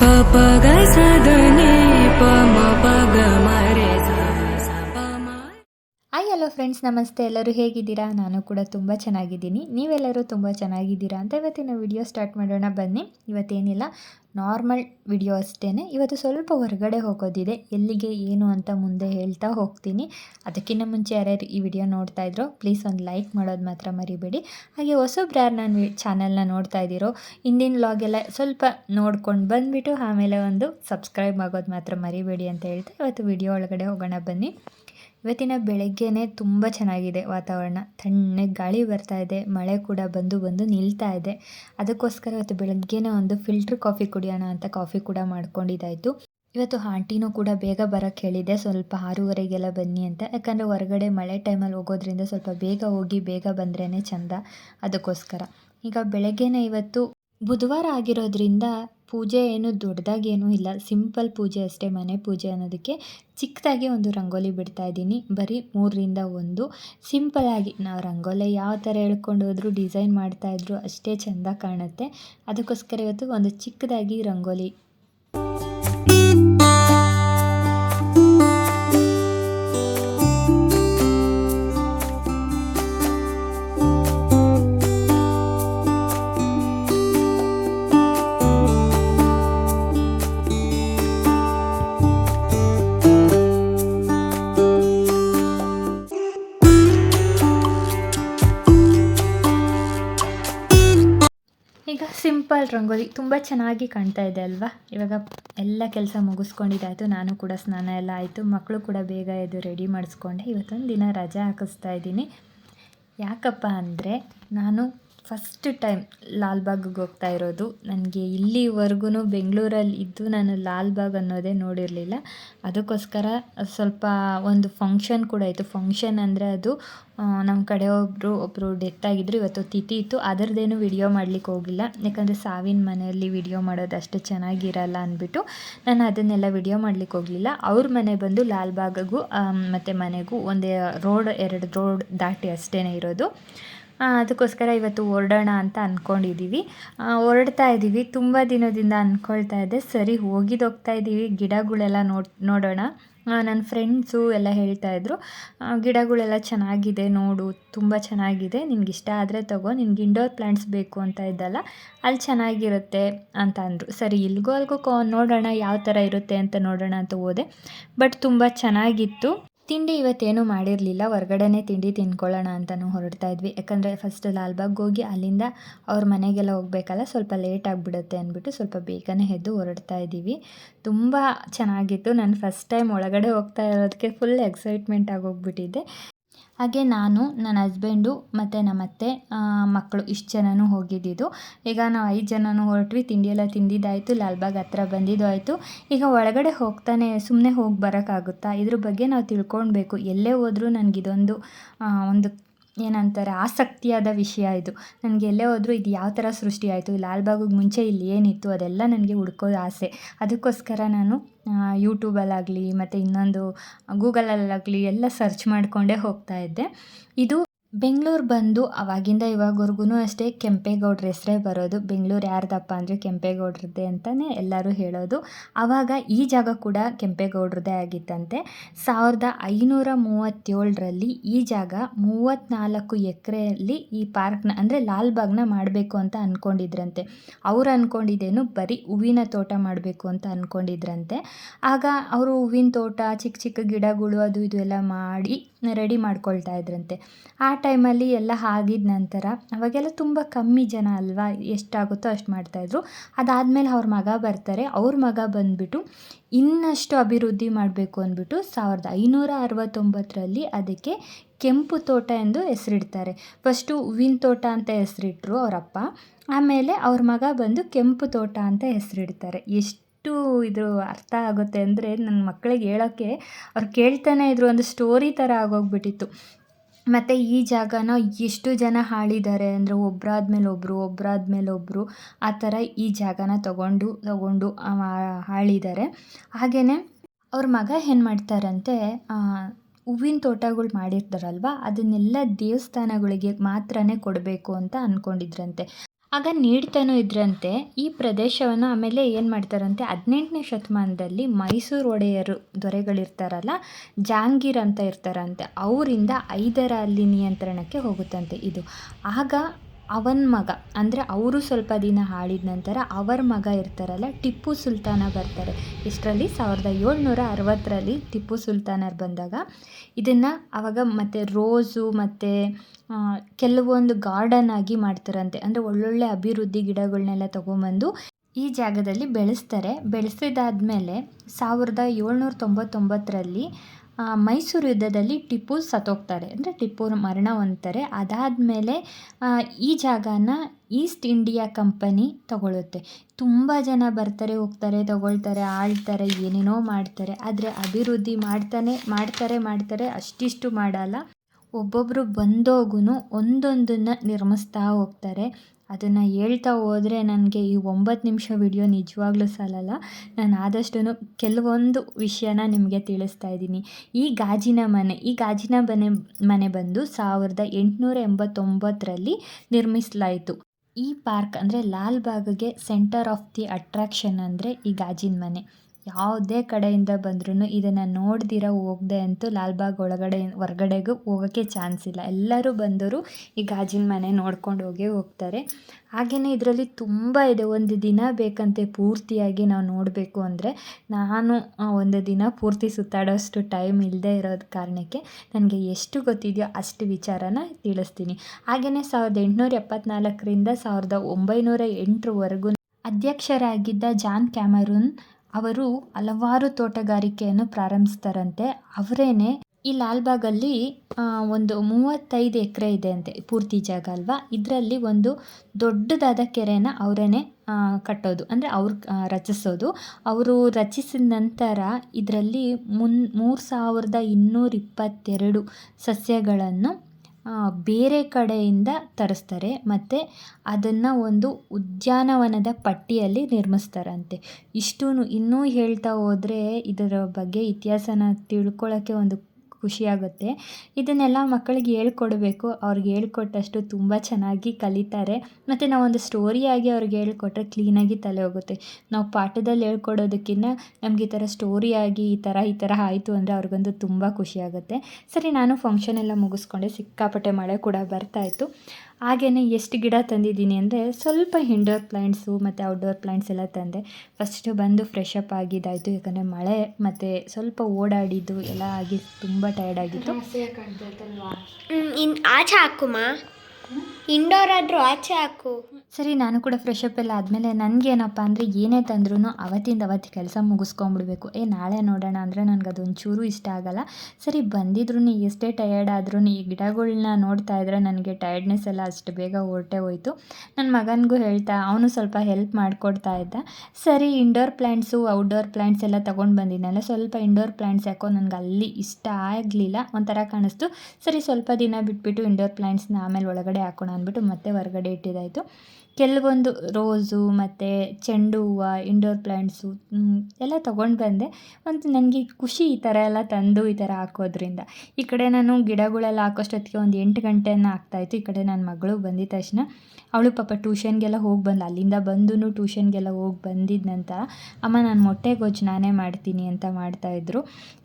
पापा hello friends ನಮಸ್ತೆ. ಎಲ್ಲರೂ ಹೇಗಿದ್ದೀರಾ? ನಾನು ಕೂಡ ತುಂಬ ಚೆನ್ನಾಗಿದ್ದೀನಿ. ನೀವೆಲ್ಲರೂ ತುಂಬ ಚೆನ್ನಾಗಿದ್ದೀರಾ ಅಂತ ಇವತ್ತಿನ ವಿಡಿಯೋ ಸ್ಟಾರ್ಟ್ ಮಾಡೋಣ. ಬನ್ನಿ. ಇವತ್ತೇನಿಲ್ಲ ನಾರ್ಮಲ್ ವಿಡಿಯೋ ಅಷ್ಟೇ ಇವತ್ತು ಸ್ವಲ್ಪ ಹೊರಗಡೆ ಹೋಗೋದಿದೆ. ಎಲ್ಲಿಗೆ, ಏನು ಅಂತ ಮುಂದೆ ಹೇಳ್ತಾ ಹೋಗ್ತೀನಿ. ಅದಕ್ಕಿಂತ ಮುಂಚೆ ಯಾರ್ಯಾರು ಈ ವಿಡಿಯೋ ನೋಡ್ತಾ ಇದ್ರೋ ಪ್ಲೀಸ್ ಒಂದು ಲೈಕ್ ಮಾಡೋದು ಮಾತ್ರ ಮರಿಬೇಡಿ. ಹಾಗೆ ಹೊಸೊಬ್ರು ಯಾರು ನಾನು ಚಾನಲ್ನ ನೋಡ್ತಾ ಇದ್ದೀರೋ ಹಿಂದಿನ ವ್ಲಾಗೆಲ್ಲ ಸ್ವಲ್ಪ ನೋಡ್ಕೊಂಡು ಬಂದುಬಿಟ್ಟು ಆಮೇಲೆ ಒಂದು ಸಬ್ಸ್ಕ್ರೈಬ್ ಆಗೋದು ಮಾತ್ರ ಮರಿಬೇಡಿ ಅಂತ ಹೇಳ್ತಾ ಇವತ್ತು ವಿಡಿಯೋ ಒಳಗಡೆ ಹೋಗೋಣ. ಬನ್ನಿ. ಇವತ್ತಿನ ಬೆಳಗ್ಗೆನೇ ತುಂಬ ಚೆನ್ನಾಗಿದೆ ವಾತಾವರಣ. ತಣ್ಣಗೆ ಗಾಳಿ ಬರ್ತಾ ಇದೆ, ಮಳೆ ಕೂಡ ಬಂದು ಬಂದು ನಿಲ್ತಾ ಇದೆ. ಅದಕ್ಕೋಸ್ಕರ ಇವತ್ತು ಬೆಳಗ್ಗೆನೇ ಒಂದು ಫಿಲ್ಟ್ರ್ ಕಾಫಿ ಕುಡಿಯೋಣ ಅಂತ ಕಾಫಿ ಕೂಡ ಮಾಡ್ಕೊಂಡಿದ್ದಾಯಿತು. ಇವತ್ತು ಆಂಟಿನೂ ಕೂಡ ಬೇಗ ಬರೋಕ್ಕೆ ಹೇಳಿದೆ, ಸ್ವಲ್ಪ ಆರೂವರೆಗೆಲ್ಲ ಬನ್ನಿ ಅಂತ. ಯಾಕಂದರೆ ಹೊರಗಡೆ ಮಳೆ ಟೈಮಲ್ಲಿ ಹೋಗೋದ್ರಿಂದ ಸ್ವಲ್ಪ ಬೇಗ ಹೋಗಿ ಬೇಗ ಬಂದ್ರೇ ಚೆಂದ ಅದಕ್ಕೋಸ್ಕರ. ಈಗ ಬೆಳಗ್ಗೆನೇ ಇವತ್ತು ಬುಧವಾರ ಆಗಿರೋದ್ರಿಂದ ಪೂಜೆ ಏನು ದೊಡ್ಡದಾಗೇನೂ ಇಲ್ಲ. ಸಿಂಪಲ್ ಪೂಜೆ ಅಷ್ಟೇ, ಮನೆ ಪೂಜೆ ಅನ್ನೋದಕ್ಕೆ. ಚಿಕ್ಕದಾಗಿ ಒಂದು ರಂಗೋಲಿ ಬಿಡ್ತಾ ಇದ್ದೀನಿ. ಬರೀ ಮೂರರಿಂದ ಒಂದು. ಸಿಂಪಲ್ಲಾಗಿ ನಾವು ರಂಗೋಲಿ ಯಾವ ಥರ ಹೇಳ್ಕೊಂಡು ಹೋದರೂ, ಡಿಸೈನ್ ಮಾಡ್ತಾಯಿದ್ರು ಅಷ್ಟೇ ಚೆಂದ ಕಾಣುತ್ತೆ. ಅದಕ್ಕೋಸ್ಕರ ಇವತ್ತು ಒಂದು ಚಿಕ್ಕದಾಗಿ ರಂಗೋಲಿ ಸಿಂಪಲ್ ರಂಗೋಲಿ ತುಂಬ ಚೆನ್ನಾಗಿ ಕಾಣ್ತಾ ಇದೆ ಅಲ್ವಾ? ಇವಾಗ ಎಲ್ಲ ಕೆಲಸ ಮುಗಿಸ್ಕೊಂಡಿದ್ದಾಯಿತು, ನಾನು ಕೂಡ ಸ್ನಾನ ಎಲ್ಲ ಆಯಿತು ಮಕ್ಕಳು ಕೂಡ ಬೇಗ ಎದ್ದು ರೆಡಿ ಮಾಡಿಸ್ಕೊಂಡೆ. ಇವತ್ತೊಂದು ದಿನ ರಜೆ ಹಾಕಿಸ್ತಾ ಇದ್ದೀನಿ. ಯಾಕಪ್ಪ ಅಂದರೆ ನಾನು ಫಸ್ಟ್ ಟೈಮ್ ಲಾಲ್ಬಾಗ್ಗೆ ಹೋಗ್ತಾ ಇರೋದು. ನನಗೆ ಇಲ್ಲಿವರೆಗೂ ಬೆಂಗಳೂರಲ್ಲಿ ಇದ್ದು ನಾನು ಲಾಲ್ಬಾಗ್ ಅನ್ನೋದೇ ನೋಡಿರಲಿಲ್ಲ. ಅದಕ್ಕೋಸ್ಕರ ಸ್ವಲ್ಪ ಒಂದು ಫಂಕ್ಷನ್ ಕೂಡ ಇತ್ತು. ಫಂಕ್ಷನ್ ಅಂದರೆ ಅದು ನಮ್ಮ ಕಡೆ ಒಬ್ಬರು ಡೆತ್ ಆಗಿದ್ರು. ಇವತ್ತು ತಿಥಿ ಇತ್ತು. ಅದರದ್ದೇನು ವಿಡಿಯೋ ಮಾಡಲಿಕ್ಕೆ ಹೋಗಿಲ್ಲ. ಯಾಕಂದರೆ ಸಾವಿನ ಮನೆಯಲ್ಲಿ ವಿಡಿಯೋ ಮಾಡೋದು ಅಷ್ಟು ಚೆನ್ನಾಗಿರಲ್ಲ ಅಂದ್ಬಿಟ್ಟು ನಾನು ಅದನ್ನೆಲ್ಲ ವಿಡಿಯೋ ಮಾಡಲಿಕ್ಕೆ ಹೋಗಲಿಲ್ಲ. ಅವ್ರ ಮನೆ ಬಂದು ಲಾಲ್ಬಾಗಗೂ ಮತ್ತು ಮನೆಗೂ ಒಂದೇ ರೋಡ್ ಎರಡು ರೋಡ್ ದಾಟಿ ಅಷ್ಟೇ ಇರೋದು. ಅದಕ್ಕೋಸ್ಕರ ಇವತ್ತು ಹೊರಡೋಣ ಅಂತ ಅಂದ್ಕೊಂಡಿದ್ದೀವಿ ಹೊರಡ್ತಾ ಇದ್ದೀವಿ ತುಂಬ ದಿನದಿಂದ ಅಂದ್ಕೊಳ್ತಾ ಇದ್ದೆ ಸರಿ ಹೋಗಿದ್ದು ಹೋಗ್ತಾ ಇದ್ದೀವಿ ಗಿಡಗಳೆಲ್ಲ ನೋಡಿ, ನೋಡೋಣ. ನನ್ನ ಫ್ರೆಂಡ್ಸು ಎಲ್ಲ ಹೇಳ್ತಾಯಿದ್ರು ಗಿಡಗಳೆಲ್ಲ ಚೆನ್ನಾಗಿದೆ ನೋಡು. ತುಂಬ ಚೆನ್ನಾಗಿದೆ. ನಿನ್ಗೆ ಇಷ್ಟ ಆದರೆ ತಗೋ. ನಿನ್ಗೆ ಇಂಡೋರ್ ಪ್ಲ್ಯಾಂಟ್ಸ್ ಬೇಕು ಅಂತ ಇದ್ದಲ್ಲ. ಅಲ್ಲಿ ಚೆನ್ನಾಗಿರುತ್ತೆ ಅಂತ ಅಂದರು. ಸರಿ ಇಲ್ಗೋ ಅಲ್ಗೋ ಕೋ, ನೋಡೋಣ ಯಾವ ಥರ ಇರುತ್ತೆ ಅಂತ ನೋಡೋಣ ಅಂತ ಹೋದೆ. ಬಟ್ ತುಂಬ ಚೆನ್ನಾಗಿತ್ತು. ತಿಂಡಿ ಇವತ್ತೇನು ಮಾಡಿರಲಿಲ್ಲ. ಹೊರ್ಗಡೆನೇ ತಿಂಡಿ ತಿನ್ಕೊಳ್ಳೋಣ ಅಂತಲೂ ಹೊರಡ್ತಾ ಇದ್ವಿ. ಯಾಕಂದರೆ ಫಸ್ಟ್ ಲಾಲ್ಬಾಗ್ ಹೋಗಿ ಅಲ್ಲಿಂದ ಅವ್ರ ಮನೆಗೆಲ್ಲ ಹೋಗ್ಬೇಕಲ್ಲ, ಸ್ವಲ್ಪ ಲೇಟ್ ಆಗಿಬಿಡುತ್ತೆ ಅಂದ್ಬಿಟ್ಟು ಸ್ವಲ್ಪ ಬೇಗನೆ ಎದ್ದು ಹೊರಡ್ತಾ ಇದ್ದೀವಿ. ತುಂಬ ಚೆನ್ನಾಗಿತ್ತು. ನಾನು ಫಸ್ಟ್ ಟೈಮ್ ಒಳಗಡೆ ಹೋಗ್ತಾ ಇರೋದಕ್ಕೆ ಫುಲ್ ಎಕ್ಸೈಟ್ಮೆಂಟ್ ಆಗೋಗ್ಬಿಟ್ಟಿದ್ದೆ ಹಾಗೆ ನಾನು, ನನ್ನ ಹಸ್ಬೆಂಡು ಮತ್ತು ನಮ್ಮ ಅತ್ತೆ ಮಕ್ಕಳು ಇಷ್ಟು ಜನನೂ ಹೋಗಿದ್ದಿದ್ದು. ಈಗ ನಾವು ಐದು ಜನನೂ ಹೊರಟ್ವಿ, ತಿಂಡಿ ಎಲ್ಲ ತಿಂದಿದ್ದಾಯಿತು ಲಾಲ್ಬಾಗ್ ಹತ್ರ ಬಂದಿದ್ದು ಆಯಿತು ಈಗ ಒಳಗಡೆ ಹೋಗ್ತಾನೆ ಸುಮ್ಮನೆ ಹೋಗಿ ಬರೋಕ್ಕಾಗುತ್ತಾ? ಇದ್ರ ಬಗ್ಗೆ ನಾವು ತಿಳ್ಕೊಳ್ಬೇಕು ಎಲ್ಲೇ ಹೋದರೂ ನನಗಿದೊಂದು ಒಂದು ಏನಂತಾರೆ? ಆಸಕ್ತಿಯಾದ ವಿಷಯ ಇದು. ನನಗೆ ಎಲ್ಲೇ ಹೋದರೂ ಇದು ಯಾವ ಥರ ಸೃಷ್ಟಿಯಾಯಿತು ಲಾಲ್ಬಾಗಿಗೆ ಮುಂಚೆ ಇಲ್ಲಿ ಏನಿತ್ತು? ಅದೆಲ್ಲ ನನಗೆ ಹುಡ್ಕೋದು ಆಸೆ. ಅದಕ್ಕೋಸ್ಕರ ನಾನು ಯೂಟ್ಯೂಬಲ್ಲಾಗಲಿ ಮತ್ತು ಇನ್ನೊಂದು ಗೂಗಲಲ್ಲಾಗಲಿ ಎಲ್ಲ ಸರ್ಚ್ ಮಾಡಿಕೊಂಡೇ ಹೋಗ್ತಾ ಇದ್ದೆ. ಇದು ಬೆಂಗಳೂರು ಬಂದು ಅವಾಗಿಂದ ಇವಾಗವರೆಗೂ ಅಷ್ಟೇ ಕೆಂಪೇಗೌಡ್ರ ಹೆಸರೇ ಬರೋದು. ಬೆಂಗಳೂರು ಯಾರ್ದಪ್ಪ ಅಂದರೆ ಕೆಂಪೇಗೌಡ್ರದ್ದೇ ಅಂತಲೇ ಎಲ್ಲರೂ ಹೇಳೋದು. ಆವಾಗ ಈ ಜಾಗ ಕೂಡ ಕೆಂಪೇಗೌಡ್ರದ್ದೇ ಆಗಿತ್ತಂತೆ. ಸಾವಿರದ ಐನೂರ ಮೂವತ್ತೇಳರಲ್ಲಿ ಈ ಜಾಗ ಮೂವತ್ತ್ನಾಲ್ಕು ಎಕರೆಯಲ್ಲಿ ಈ ಪಾರ್ಕ್ನ ಅಂದರೆ ಲಾಲ್ಬಾಗ್ನ ಮಾಡಬೇಕು ಅಂತ ಅಂದ್ಕೊಂಡಿದ್ರಂತೆ ಅವ್ರು ಅಂದ್ಕೊಂಡಿದ್ದೇನು ಬರೀ ಹೂವಿನ ತೋಟ ಮಾಡಬೇಕು ಅಂತ ಅಂದ್ಕೊಂಡಿದ್ರಂತೆ ಆಗ ಅವರು ಹೂವಿನ ತೋಟ, ಚಿಕ್ಕ ಚಿಕ್ಕ ಗಿಡಗಳು ಅದು ಇದು ಎಲ್ಲ ಮಾಡಿ ರೆಡಿ ಮಾಡ್ಕೊಳ್ತಾ ಇದ್ರಂತೆ. ಆ ಟೈಮಲ್ಲಿ ಎಲ್ಲ ಆಗಿದ ನಂತರ ಅವಾಗೆಲ್ಲ ತುಂಬ ಕಮ್ಮಿ ಜನ ಅಲ್ವಾ ಎಷ್ಟಾಗುತ್ತೋ ಅಷ್ಟು ಮಾಡ್ತಾಯಿದ್ರು ಅದಾದಮೇಲೆ ಅವ್ರ ಮಗ ಬರ್ತಾರೆ. ಅವ್ರ ಮಗ ಬಂದುಬಿಟ್ಟು ಇನ್ನಷ್ಟು ಅಭಿವೃದ್ಧಿ ಮಾಡಬೇಕು ಅಂದ್ಬಿಟ್ಟು ಸಾವಿರದ ಐನೂರ ಅರವತ್ತೊಂಬತ್ತರಲ್ಲಿ ಅದಕ್ಕೆ ಕೆಂಪು ತೋಟ ಎಂದು ಹೆಸರಿಡ್ತಾರೆ. ಫಸ್ಟು ಹೂವಿನ ತೋಟ ಅಂತ ಹೆಸರಿಟ್ರು ಅವರಪ್ಪ ಆಮೇಲೆ ಅವ್ರ ಮಗ ಬಂದು ಕೆಂಪು ತೋಟ ಅಂತ ಹೆಸರಿಡ್ತಾರೆ. ಎಷ್ಟು ಇದು ಅರ್ಥ ಆಗುತ್ತೆ ಅಂದರೆ ನನ್ನ ಮಕ್ಕಳಿಗೆ ಹೇಳೋಕ್ಕೆ ಅವ್ರು ಕೇಳ್ತಾನೆ ಇದ್ರು. ಒಂದು ಸ್ಟೋರಿ ಥರ ಆಗೋಗ್ಬಿಟ್ಟಿತ್ತು. ಮತ್ತು ಈ ಜಾಗನ ಎಷ್ಟು ಜನ ಆಳಿದ್ದಾರೆ ಅಂದರೆ ಒಬ್ಬರಾದ್ಮೇಲೆ ಒಬ್ಬರು ಒಬ್ಬರಾದ್ಮೇಲೆ ಒಬ್ಬರು ಆ ಥರ ಈ ಜಾಗನ ತಗೊಂಡು ತಗೊಂಡು ಆಳಿದ್ದಾರೆ ಹಾಗೆಯೇ ಅವ್ರ ಮಗ ಏನು ಮಾಡ್ತಾರಂತೆ ಹೂವಿನ ತೋಟಗಳು ಮಾಡಿರ್ತಾರಲ್ವ, ಅದನ್ನೆಲ್ಲ ದೇವಸ್ಥಾನಗಳಿಗೆ ಮಾತ್ರನೇ ಕೊಡಬೇಕು ಅಂತ ಅಂದ್ಕೊಂಡಿದ್ರಂತೆ ಆಗ ನೀಡ್ತಾನೂ ಇದ್ರಂತೆ. ಈ ಪ್ರದೇಶವನ್ನು ಆಮೇಲೆ ಏನು ಮಾಡ್ತಾರಂತೆ? ಹದಿನೆಂಟನೇ ಶತಮಾನದಲ್ಲಿ ಮೈಸೂರು ಒಡೆಯರು ದೊರೆಗಳಿರ್ತಾರಲ್ಲ ಜಹಾಂಗೀರ್ ಅಂತ ಇರ್ತಾರಂತೆ. ಅವರಿಂದ ಹೈದರಾಲಿ ನಿಯಂತ್ರಣಕ್ಕೆ ಹೋಗುತ್ತಂತೆ ಇದು. ಆಗ ಅವನ ಮಗ. ಅಂದರೆ ಅವರು ಸ್ವಲ್ಪ ದಿನ ಆಳಿದ ನಂತರ ಅವರ ಮಗ ಇರ್ತಾರಲ್ಲ, ಟಿಪ್ಪು ಸುಲ್ತಾನ ಬರ್ತಾರೆ. ಇಷ್ಟರಲ್ಲಿ ಸಾವಿರದ ಏಳ್ನೂರ ಅರವತ್ತರಲ್ಲಿ ಟಿಪ್ಪು ಸುಲ್ತಾನರು ಬಂದಾಗ ಇದನ್ನು ಆವಾಗ ಮತ್ತು ರೋಸು ಮತ್ತು ಕೆಲವೊಂದು ಗಾರ್ಡನ್ ಆಗಿ ಮಾಡ್ತಾರಂತೆ. ಅಂದರೆ ಒಳ್ಳೊಳ್ಳೆ ಅಭಿವೃದ್ಧಿ ಗಿಡಗಳನ್ನೆಲ್ಲ ತೊಗೊಂಬಂದು ಈ ಜಾಗದಲ್ಲಿ ಬೆಳೆಸ್ತಾರೆ. ಬೆಳೆಸಿದಾದ್ಮೇಲೆ ಸಾವಿರದ ಏಳ್ನೂರ ತೊಂಬತ್ತೊಂಬತ್ತರಲ್ಲಿ ಮೈಸೂರು ಯುದ್ಧದಲ್ಲಿ ಟಿಪ್ಪು ಸತ್ತೋಗ್ತಾರೆ. ಅಂದರೆ ಟಿಪ್ಪು ಮರಣ ಹೊಂದ್ತಾರೆ. ಅದಾದಮೇಲೆ ಈ ಜಾಗನ ಈಸ್ಟ್ ಇಂಡಿಯಾ ಕಂಪನಿ ತಗೊಳ್ಳುತ್ತೆ ತುಂಬ ಜನ ಬರ್ತಾರೆ, ಹೋಗ್ತಾರೆ, ತಗೊಳ್ತಾರೆ, ಆಳ್ತಾರೆ, ಏನೇನೋ ಮಾಡ್ತಾರೆ. ಆದರೆ ಅಭಿವೃದ್ಧಿ ಮಾಡ್ತಾನೆ, ಮಾಡ್ತಾರೆ ಮಾಡ್ತಾರೆ, ಅಷ್ಟಿಷ್ಟು ಮಾಡಲ್ಲ. ಒಬ್ಬೊಬ್ಬರು ಬಂದೋಗೂ ಒಂದೊಂದನ್ನು ನಿರ್ಮಿಸ್ತಾ ಹೋಗ್ತಾರೆ. ಅದನ್ನು ಹೇಳ್ತಾ ಹೋದರೆ ನನಗೆ ಈ ಒಂಬತ್ತು ನಿಮಿಷ ವಿಡಿಯೋ ನಿಜವಾಗ್ಲೂ ಸಾಲಲ್ಲ. ನಾನು ಆದಷ್ಟು ಕೆಲವೊಂದು ವಿಷಯನ ನಿಮಗೆ ತಿಳಿಸ್ತಾ ಇದ್ದೀನಿ. ಈ ಗಾಜಿನ ಮನೆ, ಈ ಗಾಜಿನ ಮನೆ ಮನೆ ಬಂದು ಸಾವಿರದ ಎಂಟುನೂರ ಎಂಬತ್ತೊಂಬತ್ತರಲ್ಲಿ ನಿರ್ಮಿಸಲಾಯಿತು. ಈ ಪಾರ್ಕ್ ಅಂದರೆ ಲಾಲ್ಬಾಗ್ಗೆ ಸೆಂಟರ್ ಆಫ್ ದಿ ಅಟ್ರಾಕ್ಷನ್ ಅಂದರೆ ಈ ಗಾಜಿನ ಮನೆ. ಯಾವುದೇ ಕಡೆಯಿಂದ ಬಂದ್ರೂ ಇದನ್ನು ನೋಡ್ದಿರ ಹೋಗದೆ ಅಂತೂ ಲಾಲ್ಬಾಗ್ ಒಳಗಡೆ, ಹೊರ್ಗಡೆಗೂ ಹೋಗೋಕ್ಕೆ ಚಾನ್ಸ್ ಇಲ್ಲ. ಎಲ್ಲರೂ ಬಂದವರು ಈ ಗಾಜಿನ ಮನೆ ನೋಡ್ಕೊಂಡು ಹೋಗೇ ಹೋಗ್ತಾರೆ. ಹಾಗೆಯೇ ಇದರಲ್ಲಿ ತುಂಬ ಇದೆ. ಒಂದು ದಿನ ಬೇಕಂತೆ ಪೂರ್ತಿಯಾಗಿ ನಾವು ನೋಡಬೇಕು ಅಂದರೆ ನಾನು ಒಂದು ದಿನ ಪೂರ್ತಿ ಸುತ್ತಾಡೋಷ್ಟು ಟೈಮ್ ಇಲ್ಲದೆ ಇರೋದು ಕಾರಣಕ್ಕೆ ನನಗೆ ಎಷ್ಟು ಗೊತ್ತಿದೆಯೋ ಅಷ್ಟು ವಿಚಾರನ ತಿಳಿಸ್ತೀನಿ. ಹಾಗೆಯೇ ಸಾವಿರದ ಎಂಟುನೂರ ಎಪ್ಪತ್ನಾಲ್ಕರಿಂದ ಸಾವಿರದ ಒಂಬೈನೂರ ಎಂಟರವರೆಗೂ ಅಧ್ಯಕ್ಷರಾಗಿದ್ದ ಜಾನ್ ಕ್ಯಾಮರೂನ್ ಅವರು ಹಲವಾರು ತೋಟಗಾರಿಕೆಯನ್ನು ಪ್ರಾರಂಭಿಸ್ತಾರಂತೆ. ಅವರೇನೆ ಈ ಲಾಲ್ಬಾಗಲ್ಲಿ ಒಂದು ಮೂವತ್ತೈದು ಎಕರೆ ಇದೆ ಅಂತೆ, ಪೂರ್ತಿ ಜಾಗ ಅಲ್ವಾ? ಇದರಲ್ಲಿ ಒಂದು ದೊಡ್ಡದಾದ ಕೆರೆನ ಅವರೇನೆ ಕಟ್ಟೋದು, ಅಂದರೆ ಅವ್ರು ರಚಿಸೋದು. ಅವರು ರಚಿಸಿದ ನಂತರ ಇದರಲ್ಲಿ ಮುನ್, ಮೂರು ಸಾವಿರದ ಇನ್ನೂರ ಇಪ್ಪತ್ತೆರಡು ಸಸ್ಯಗಳನ್ನು ಬೇರೆ ಕಡೆಯಿಂದ ತರಿಸ್ತಾರೆ ಮತ್ತು ಅದನ್ನು ಒಂದು ಉದ್ಯಾನವನದ ಪಟ್ಟಿಯಲ್ಲಿ ನಿರ್ಮಿಸ್ತಾರಂತೆ. ಇಷ್ಟೂ ಇನ್ನೂ ಹೇಳ್ತಾ ಹೋದರೆ ಇದರ ಬಗ್ಗೆ ಇತಿಹಾಸನ ತಿಳ್ಕೊಳ್ಳೋಕ್ಕೆ ಒಂದು ಖುಷಿಯಾಗುತ್ತೆ. ಇದನ್ನೆಲ್ಲ ಮಕ್ಕಳಿಗೆ ಹೇಳ್ಕೊಡ್ಬೇಕು. ಅವ್ರಿಗೆ ಹೇಳ್ಕೊಟ್ಟಷ್ಟು ತುಂಬ ಚೆನ್ನಾಗಿ ಕಲಿತಾರೆ. ಮತ್ತು ನಾವೊಂದು ಸ್ಟೋರಿಯಾಗಿ ಅವ್ರಿಗೆ ಹೇಳ್ಕೊಟ್ರೆ ಕ್ಲೀನಾಗಿ ತಲೆ ಹೋಗುತ್ತೆ. ನಾವು ಪಾಠದಲ್ಲಿ ಹೇಳ್ಕೊಡೋದಕ್ಕಿಂತ ನಮ್ಗೆ ಈ ಥರ ಸ್ಟೋರಿಯಾಗಿ ಈ ಥರ ಈ ಥರ ಆಯಿತು ಅಂದರೆ ಅವ್ರಿಗೊಂದು ತುಂಬ ಖುಷಿಯಾಗುತ್ತೆ. ಸರಿ, ನಾನು ಫಂಕ್ಷನ್ ಎಲ್ಲ ಮುಗಿಸ್ಕೊಂಡೆ. ಸಿಕ್ಕಾಪಟ್ಟೆ ಮಳೆ ಕೂಡ ಬರ್ತಾಯಿತ್ತು ಹಾಗೆಯೇ ಎಷ್ಟು ಗಿಡ ತಂದಿದ್ದೀನಿ ಅಂದರೆ ಸ್ವಲ್ಪ ಇಂಡೋರ್ ಪ್ಲ್ಯಾಂಟ್ಸು ಮತ್ತು ಔಟ್ಡೋರ್ ಪ್ಲ್ಯಾಂಟ್ಸ್ ಎಲ್ಲ ತಂದೆ. ಫಸ್ಟು ಬಂದು ಫ್ರೆಶ್ ಅಪ್ ಆಗಿದ್ದಾಯಿತು ಯಾಕಂದರೆ ಮಳೆ ಮತ್ತು ಸ್ವಲ್ಪ ಓಡಾಡಿದ್ದು ಎಲ್ಲ ಆಗಿ ತುಂಬ ಟಯರ್ಡ್ ಆಗಿತ್ತು. ಇನ್ನು ಇನ್ ಆಚೆ ಹಾಕುಮ್ಮ ಇಂಡೋರ್ ಆದರೂ ಆಚೆ ಹಾಕು. ಸರಿ, ನಾನು ಕೂಡ ಫ್ರೆಶ್ ಅಪ್ ಎಲ್ಲ ಆದಮೇಲೆ ನನಗೇನಪ್ಪ ಅಂದರೆ ಏನೇ ತಂದ್ರೂ ಅವತ್ತಿಂದ ಅವತ್ತು ಕೆಲಸ ಮುಗಿಸ್ಕೊಂಬಿಡ್ಬೇಕು. ಏ, ನಾಳೆ ನೋಡೋಣ ಅಂದರೆ ನನಗೆ ಅದೊಂಚೂರು ಇಷ್ಟ ಆಗಲ್ಲ. ಸರಿ ಬಂದಿದ್ರು ಎಷ್ಟೇ ಟಯರ್ಡ್ ಆದ್ರೂ ಈ ಗಿಡಗಳನ್ನ ನೋಡ್ತಾ ಇದ್ರೆ ನನಗೆ ಟಯರ್ಡ್ನೆಸ್ ಎಲ್ಲ ಅಷ್ಟು ಬೇಗ ಹೊರಟೆ ಹೋಯ್ತು. ನನ್ನ ಮಗನಿಗೂ ಹೇಳ್ತಾ, ಅವನು ಸ್ವಲ್ಪ ಹೆಲ್ಪ್ ಮಾಡಿಕೊಡ್ತಾ ಇದ್ದ. ಸರಿ ಇಂಡೋರ್ ಪ್ಲ್ಯಾಂಟ್ಸು ಔಟ್ಡೋರ್ ಪ್ಲ್ಯಾಂಟ್ಸ್ ಎಲ್ಲ ತೊಗೊಂಡು ಬಂದಿದ್ದೆನಲ್ಲ ಸ್ವಲ್ಪ ಇಂಡೋರ್ ಪ್ಲ್ಯಾಂಟ್ಸ್ ಯಾಕೋ ನನಗೆ ಅಲ್ಲಿ ಇಷ್ಟ ಆಗಲಿಲ್ಲ, ಒಂಥರ ಕಾಣಿಸ್ತು. ಸರಿ, ಸ್ವಲ್ಪ ದಿನ ಬಿಟ್ಬಿಟ್ಟು ಇಂಡೋರ್ ಪ್ಲ್ಯಾಂಟ್ಸ್ನ ಆಮೇಲೆ ಒಳಗಡೆ ಹಾಕೋಣ ಅಂದ್ಬಿಟ್ಟು ಮತ್ತೆ ಹೊರಗಡೆ ಇಟ್ಟಿದ್ದಾಯಿತು. ಕೆಲವೊಂದು ರೋಸು ಮತ್ತು ಚೆಂಡು ಹೂವು ಇಂಡೋರ್ ಪ್ಲ್ಯಾಂಟ್ಸು ಎಲ್ಲ ತೊಗೊಂಡು ಬಂದೆ. ಒಂದು ನನಗೆ ಖುಷಿ ಈ ಥರ ಎಲ್ಲ ತಂದು ಈ ಥರ ಹಾಕೋದ್ರಿಂದ. ಈ ಕಡೆ ನಾನು ಗಿಡಗಳೆಲ್ಲ ಹಾಕೋಷ್ಟೊತ್ತಿಗೆ ಒಂದು ಎಂಟು ಗಂಟೆನ ಆಗ್ತಾಯಿತ್ತು ಈ ಕಡೆ ನನ್ನ ಮಗಳು ಬಂದಿದ್ದ ತಕ್ಷಣ ಅವಳು ಪಾಪ ಟ್ಯೂಷನ್ಗೆಲ್ಲ ಹೋಗಿ ಬಂದು, ಅಲ್ಲಿಂದ ಬಂದು ಟ್ಯೂಷನ್ಗೆಲ್ಲ ಹೋಗಿ ಬಂದಿದ್ದ ನಂತರ, ಅಮ್ಮ, ನಾನು ಮೊಟ್ಟೆ ಗೊಜ್ಜು ನಾನೇ ಮಾಡ್ತೀನಿ ಅಂತ ಮಾಡ್ತಾಯಿದ್ರು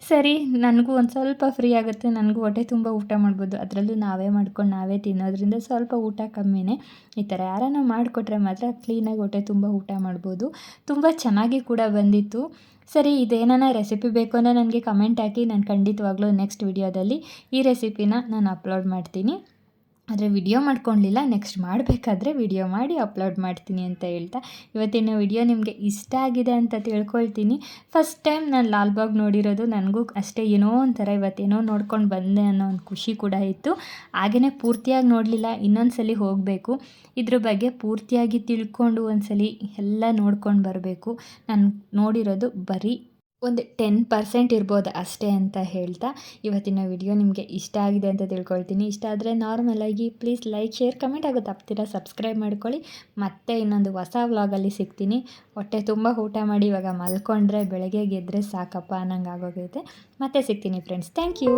ಸರಿ, ನನಗೂ ಒಂದು ಸ್ವಲ್ಪ ಫ್ರೀ ಆಗುತ್ತೆ. ನನಗೂ ಹೊಟ್ಟೆ ತುಂಬ ಊಟ ಮಾಡ್ಬೋದು. ಅದರಲ್ಲೂ ನಾವೇ ಮಾಡ್ಕೊಂಡು ನಾವೇ ತಿನ್ನೋದ್ರಿಂದ ಸ್ವಲ್ಪ ಊಟ ಕಮ್ಮಿನೇ. ಈ ಥರ ಯಾರನ್ನ ಮಾಡಿಕೊಟ್ರೆ ಮಾತ್ರ ಕ್ಲೀನಾಗಿ ಹೊಟ್ಟೆ ತುಂಬ ಊಟ ಮಾಡ್ಬೋದು. ತುಂಬ ಚೆನ್ನಾಗಿ ಕೂಡ ಬಂದಿತ್ತು. ಸರಿ, ಇದೇನಾನ ರೆಸಿಪಿ ಬೇಕು ಅಂದರೆ ನನಗೆ ಕಮೆಂಟ್ ಹಾಕಿ, ನಾನು ಖಂಡಿತವಾಗ್ಲೂ ನೆಕ್ಸ್ಟ್ ವಿಡಿಯೋದಲ್ಲಿ ಈ ರೆಸಿಪಿನ ನಾನು ಅಪ್ಲೋಡ್ ಮಾಡ್ತೀನಿ. ಆದರೆ ವಿಡಿಯೋ ಮಾಡ್ಕೊಳ್ಲಿಲ್ಲ ನೆಕ್ಸ್ಟ್ ಮಾಡಬೇಕಾದ್ರೆ ವಿಡಿಯೋ ಮಾಡಿ ಅಪ್ಲೋಡ್ ಮಾಡ್ತೀನಿ ಅಂತ ಹೇಳ್ತಾ. ಇವತ್ತಿನ ವಿಡಿಯೋ ನಿಮಗೆ ಇಷ್ಟ ಆಗಿದೆ ಅಂತ ತಿಳ್ಕೊಳ್ತೀನಿ. ಫಸ್ಟ್ ಟೈಮ್ ನಾನು ಲಾಲ್ಬಾಗ್ ನೋಡಿರೋದು ನನಗೂ ಅಷ್ಟೇ ಏನೋ ಒಂಥರ ಇವತ್ತೇನೋ ನೋಡ್ಕೊಂಡು ಬಂದೆ ಅನ್ನೋ ಒಂದು ಖುಷಿ ಕೂಡ ಇತ್ತು. ಹಾಗೆಯೇ ಪೂರ್ತಿಯಾಗಿ ನೋಡಲಿಲ್ಲ ಇನ್ನೊಂದು ಸಲ ಹೋಗಬೇಕು. ಇದ್ರ ಬಗ್ಗೆ ಪೂರ್ತಿಯಾಗಿ ತಿಳ್ಕೊಂಡು ಒಂದ್ಸಲಿ ಎಲ್ಲ ನೋಡ್ಕೊಂಡು ಬರಬೇಕು. ನಾನು ನೋಡಿರೋದು ಬರೀ ಒಂದು ಟೆನ್ ಪರ್ಸೆಂಟ್ ಇರ್ಬೋದು ಅಷ್ಟೇ ಅಂತ ಹೇಳ್ತಾ ಇವತ್ತಿನ ವಿಡಿಯೋ ನಿಮಗೆ ಇಷ್ಟ ಆಗಿದೆ ಅಂತ ತಿಳ್ಕೊಳ್ತೀನಿ. ಇಷ್ಟ ಆದರೆ ನಾರ್ಮಲಾಗಿ ಪ್ಲೀಸ್ ಲೈಕ್ ಶೇರ್ ಕಮೆಂಟ್ ಆಗೋದು ತಪ್ತೀರಾ ಸಬ್ಸ್ಕ್ರೈಬ್ ಮಾಡ್ಕೊಳ್ಳಿ. ಮತ್ತೆ ಇನ್ನೊಂದು ಹೊಸ ವ್ಲಾಗಲ್ಲಿ ಸಿಗ್ತೀನಿ. ಹೊಟ್ಟೆ ತುಂಬ ಊಟ ಮಾಡಿ ಇವಾಗ ಮಲ್ಕೊಂಡ್ರೆ ಬೆಳಗ್ಗೆ ಗೆದ್ದರೆ ಸಾಕಪ್ಪ ಅನ್ನಂಗೆ ಆಗೋಗೈತೆ. ಮತ್ತೆ ಸಿಗ್ತೀನಿ ಫ್ರೆಂಡ್ಸ್ ಥ್ಯಾಂಕ್ ಯು